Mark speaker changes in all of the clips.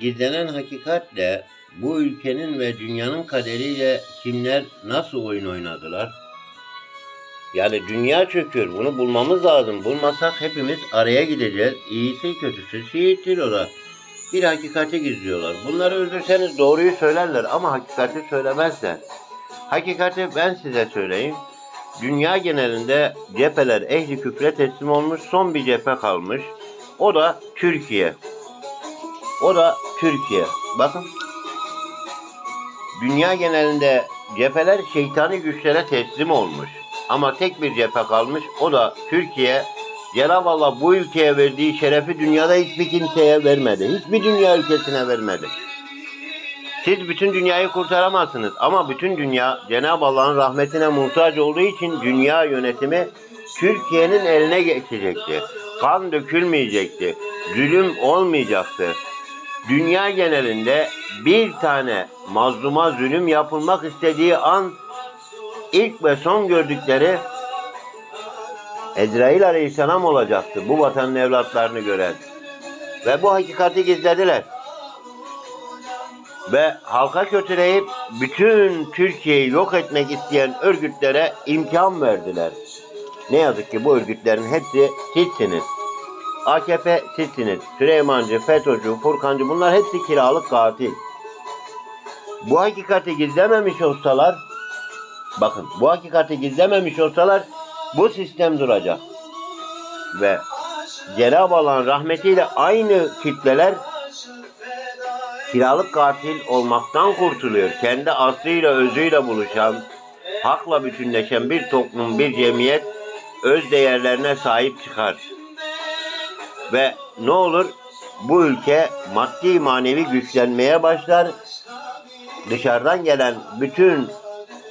Speaker 1: gizlenen hakikatle bu ülkenin ve dünyanın kaderiyle kimler nasıl oyun oynadılar? Yani dünya çöküyor. Bunu bulmamız lazım. Bulmasak hepimiz araya gideceğiz. İyisi kötüsü sihirtir o da. Bir hakikati gizliyorlar. Bunları öldürseniz doğruyu söylerler ama hakikati söylemezler. Hakikati ben size söyleyeyim. Dünya genelinde cepheler ehli küfre teslim olmuş. Son bir cephe kalmış. O da Türkiye. O da Türkiye. Bakın. Dünya genelinde cepheler şeytani güçlere teslim olmuş. Ama tek bir cephe kalmış. O da Türkiye. Cenab-ı Allah bu ülkeye verdiği şerefi dünyada hiçbir kimseye vermedi. Hiçbir dünya ülkesine vermedi. Siz bütün dünyayı kurtaramazsınız ama bütün dünya Cenab-ı Allah'ın rahmetine muhtaç olduğu için dünya yönetimi Türkiye'nin eline geçecekti. Kan dökülmeyecekti. Zulüm olmayacaktı. Dünya genelinde bir tane mazluma zulüm yapılmak istediği an ilk ve son gördükleri Ezrail Aleyhisselam olacaktı bu vatanın evlatlarını gören. Ve bu hakikati gizlediler ve halka kötüleyip bütün Türkiye'yi yok etmek isteyen örgütlere imkan verdiler. Ne yazık ki bu örgütlerin hepsi sizsiniz. AKP sizsiniz. Süleymancı, FETÖ'cü, Furkancı bunlar hepsi kiralık katil. Bu hakikati gizlememiş olsalar bakın bu hakikati gizlememiş olsalar bu sistem duracak. Ve Cenab-ı Allah'ın rahmetiyle aynı kitleler kiralık katil olmaktan kurtuluyor. Kendi aslıyla özüyle buluşan, hakla bütünleşen bir toplum, bir cemiyet öz değerlerine sahip çıkar. Ve ne olur? Bu ülke maddi manevi güçlenmeye başlar. Dışarıdan gelen bütün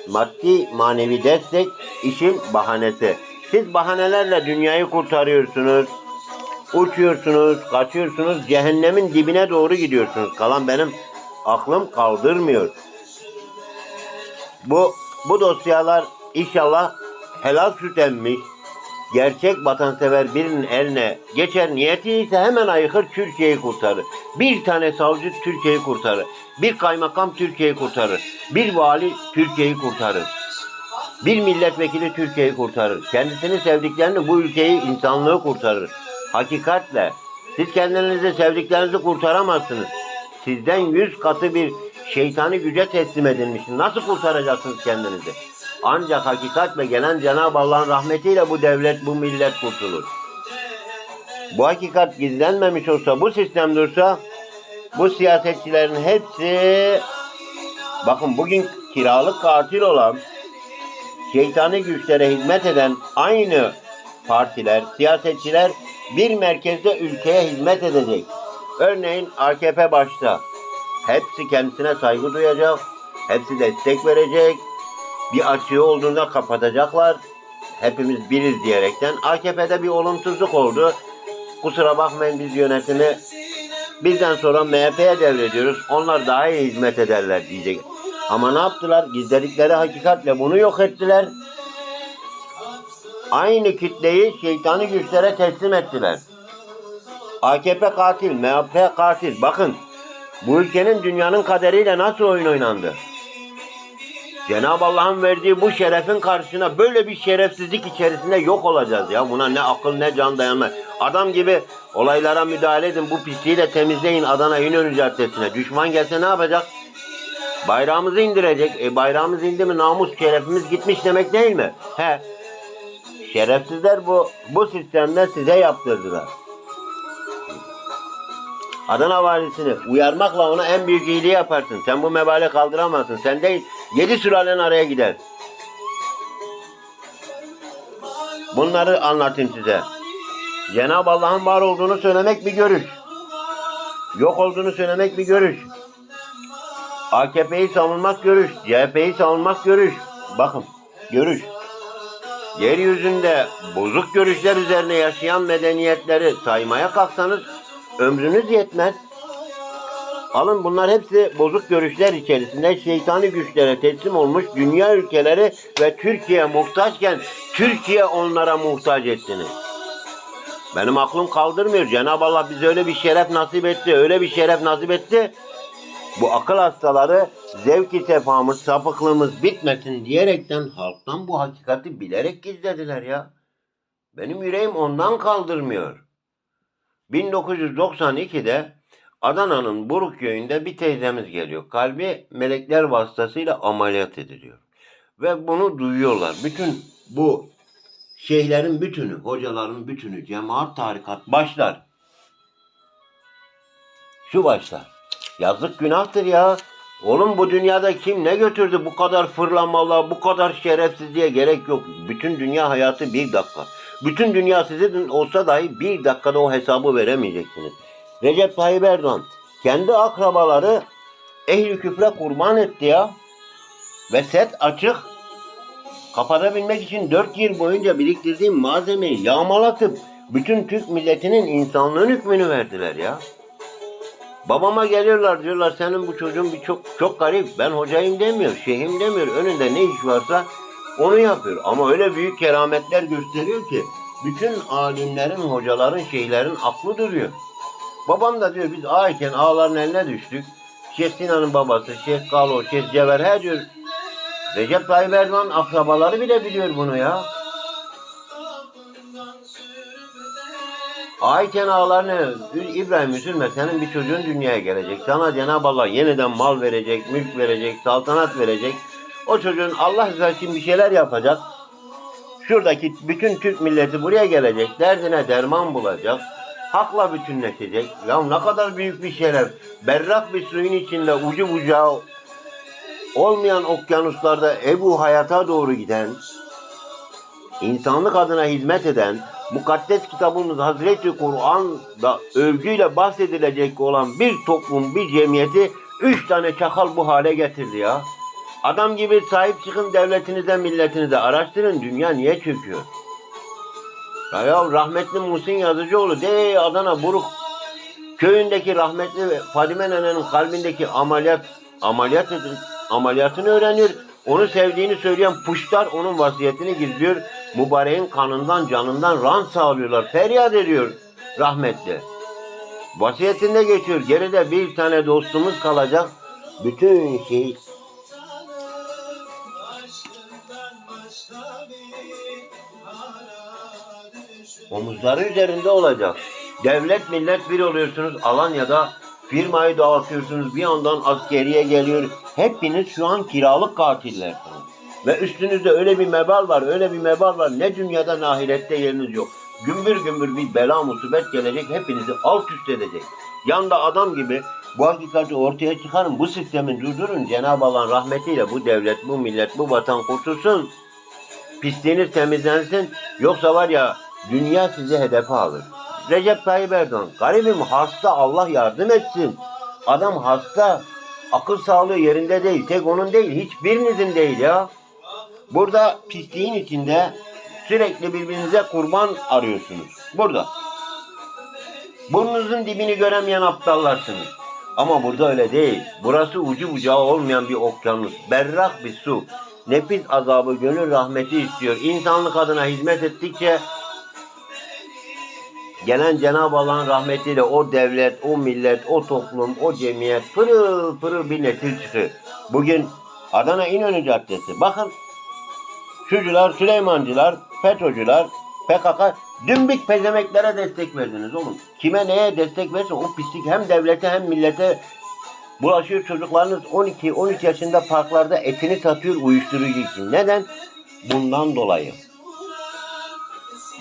Speaker 1: maddi manevi destek işin bahanesi. Siz bahanelerle dünyayı kurtarıyorsunuz. Uçuyorsunuz, kaçıyorsunuz, cehennemin dibine doğru gidiyorsunuz. Kalan benim aklım kaldırmıyor. Bu bu dosyalar inşallah helal süt emmiş, gerçek vatansever birinin eline geçer niyeti ise hemen ayıkır Türkiye'yi kurtarır. Bir tane savcı Türkiye'yi kurtarır. Bir kaymakam Türkiye'yi kurtarır. Bir vali Türkiye'yi kurtarır. Bir milletvekili Türkiye'yi kurtarır. Kendisini sevdiklerini bu ülkeyi, insanlığı kurtarır. Hakikatle. Siz kendinizi sevdiklerinizi kurtaramazsınız. Sizden yüz katı bir şeytani güce teslim edilmişsiniz. Nasıl kurtaracaksınız kendinizi? Ancak hakikatle gelen Cenab-ı Allah'ın rahmetiyle bu devlet, bu millet kurtulur. Bu hakikat gizlenmemiş olsa, bu sistem dursa, bu siyasetçilerin hepsi, bakın bugün kiralık katil olan, şeytani güçlere hizmet eden aynı partiler, siyasetçiler bir merkezde ülkeye hizmet edecek. Örneğin AKP başta. Hepsi kendisine saygı duyacak. Hepsi destek verecek. Bir açığı olduğunda kapatacaklar. Hepimiz biriz diyerekten. AKP'de bir olumsuzluk oldu. Kusura bakmayın biz yönetimi bizden sonra MHP'ye devrediyoruz. Onlar daha iyi hizmet ederler diyecek. Ama ne yaptılar? Gizledikleri hakikatle bunu yok ettiler. Aynı kitleyi şeytani güçlere teslim ettiler. AKP katil, MHP katil. Bakın bu ülkenin dünyanın kaderiyle nasıl oyun oynandı? Cenab-ı Allah'ın verdiği bu şerefin karşısına böyle bir şerefsizlik içerisinde yok olacağız ya. Buna ne akıl ne can dayanmaz. Adam gibi olaylara müdahale edin. Bu pisliği de temizleyin Adana İnönü Caddesi'ne. Düşman gelse ne yapacak? Bayrağımızı indirecek. E bayrağımız indi mi namus şerefimiz gitmiş demek değil mi? He. Şerefsizler bu bu sistemde size yaptırdılar. Adana valisini uyarmakla ona en büyük iyiliği yaparsın. Sen bu mebale kaldıramazsın. Sen değil, yedi sülalen araya gider. Bunları anlatayım size. Cenab-ı Allah'ın var olduğunu söylemek bir görüş. Yok olduğunu söylemek bir görüş. AKP'yi savunmak görüş. CHP'yi savunmak görüş. Bakın, görüş. Yeryüzünde bozuk görüşler üzerine yaşayan medeniyetleri saymaya kalksanız ömrünüz yetmez. Alın bunlar hepsi bozuk görüşler içerisinde şeytani güçlere teslim olmuş dünya ülkeleri ve Türkiye muhtaçken Türkiye onlara muhtaç ettiniz. Benim aklım kaldırmıyor. Cenab-ı Allah bize öyle bir şeref nasip etti. Öyle bir şeref nasip etti. Bu akıl hastaları zevki sefamız, sapıklığımız bitmesin diyerekten halktan bu hakikati bilerek gizlediler ya. Benim yüreğim ondan kaldırmıyor. 1992'de Adana'nın Buruk köyünde bir teyzemiz geliyor. Kalbi melekler vasıtasıyla ameliyat ediliyor. Ve bunu duyuyorlar. Bütün bu şeyhlerin bütünü, hocaların bütünü, cemaat tarikat başlar. Şu başlar. Yazık günahtır ya. Oğlum bu dünyada kim ne götürdü bu kadar fırlamalar, bu kadar şerefsizliğe gerek yok. Bütün dünya hayatı bir dakika. Bütün dünya sizin olsa dahi bir dakikada o hesabı veremeyeceksiniz. Recep Tayyip Erdoğan kendi akrabaları ehli küfre kurban etti ya. Ve set açık. Kapatabilmek için 4 yıl boyunca biriktirdiğim malzemeyi yağmalatıp bütün Türk milletinin insanlığın hükmünü verdiler ya. Babama geliyorlar diyorlar senin bu çocuğun bir çok çok garip. Ben hocayım demiyor, şeyhim demiyor. Önünde ne iş varsa onu yapıyor. Ama öyle büyük kerametler gösteriyor ki bütün alimlerin, hocaların, şeyhlerin aklı duruyor. Babam da diyor biz ağa iken ağaların eline düştük. Şeyh Sinan'ın babası, Şeyh Galo, Şeyh Cever her diyor. Recep Tayyip Erdoğan akrabaları bile biliyor bunu ya. Ayken ağalarını İbrahim üzülme senin bir çocuğun dünyaya gelecek. Sana Cenab-ı Allah yeniden mal verecek, mülk verecek, saltanat verecek. O çocuğun Allah rızası için bir şeyler yapacak. Şuradaki bütün Türk milleti buraya gelecek. Derdine derman bulacak. Hakla bütünleşecek. Ya ne kadar büyük bir şeref. Berrak bir suyun içinde ucu bucağı olmayan okyanuslarda Ebu Hayat'a doğru giden, insanlık adına hizmet eden, mukaddes kitabımız Hazreti Kur'an'da övgüyle bahsedilecek olan bir toplum, bir cemiyeti üç tane çakal bu hale getirdi ya. Adam gibi sahip çıkın devletinize, milletinize. Araştırın dünya niye çöküyor? Ya, ya rahmetli Muhsin Yazıcıoğlu de Adana Buruk köyündeki rahmetli Fadime nenenin kalbindeki ameliyat ameliyat ameliyatını öğreniyor. Onu sevdiğini söyleyen puşlar onun vasiyetini gizliyor. Mübareğin kanından canından ran sağlıyorlar. Feryat ediyor rahmetli. Vasiyetinde geçiyor. Geride bir tane dostumuz kalacak. Bütün şey omuzları üzerinde olacak. Devlet millet bir oluyorsunuz Alanya'da firmayı dağıtıyorsunuz bir yandan askeriye geliyor. Hepiniz şu an kiralık katillersiniz. Ve üstünüzde öyle bir mebal var öyle bir mebal var ne dünyada ne ahirette yeriniz yok. Gümbür gümbür bir bela musibet gelecek hepinizi alt üst edecek. Yanda adam gibi bu hakikati ortaya çıkarın bu sistemi durdurun Cenab-ı Allah'ın rahmetiyle bu devlet bu millet bu vatan kurtulsun. Pisliğiniz temizlensin yoksa var ya dünya sizi hedefe alır. Recep Tayyip Erdoğan garibim hasta Allah yardım etsin. Adam hasta. Akıl sağlığı yerinde değil. Tek onun değil. Hiçbirinizin değil ya. Burada pisliğin içinde sürekli birbirinize kurban arıyorsunuz. Burada. Burnunuzun dibini göremeyen aptallarsınız. Ama burada öyle değil. Burası ucu bucağı olmayan bir okyanus. Berrak bir su. Nefis azabı, gönül rahmeti istiyor. İnsanlık adına hizmet ettikçe gelen Cenab-ı Allah'ın rahmetiyle o devlet, o millet, o toplum, o cemiyet pırıl pırıl bir nesil çıkıyor. Bugün Adana İnönü Caddesi. Bakın Şucular, Süleymancılar, FETÖ'cüler, PKK dümbük pezemeklere destek verdiniz oğlum. Kime neye destek verse o pislik hem devlete hem millete bulaşıyor çocuklarınız 12-13 yaşında parklarda etini satıyor uyuşturucu için. Neden? Bundan dolayı.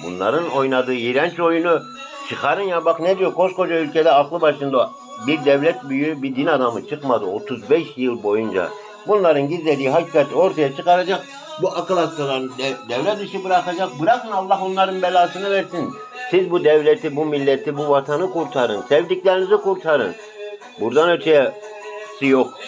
Speaker 1: Bunların oynadığı iğrenç oyunu çıkarın ya bak ne diyor koskoca ülkede aklı başında bir devlet büyüğü bir din adamı çıkmadı 35 yıl boyunca. Bunların gizlediği hakikati ortaya çıkaracak. Bu akıl hastalarını de- devlet dışı bırakacak. Bırakın Allah onların belasını versin. Siz bu devleti, bu milleti, bu vatanı kurtarın. Sevdiklerinizi kurtarın. Buradan öteye yok.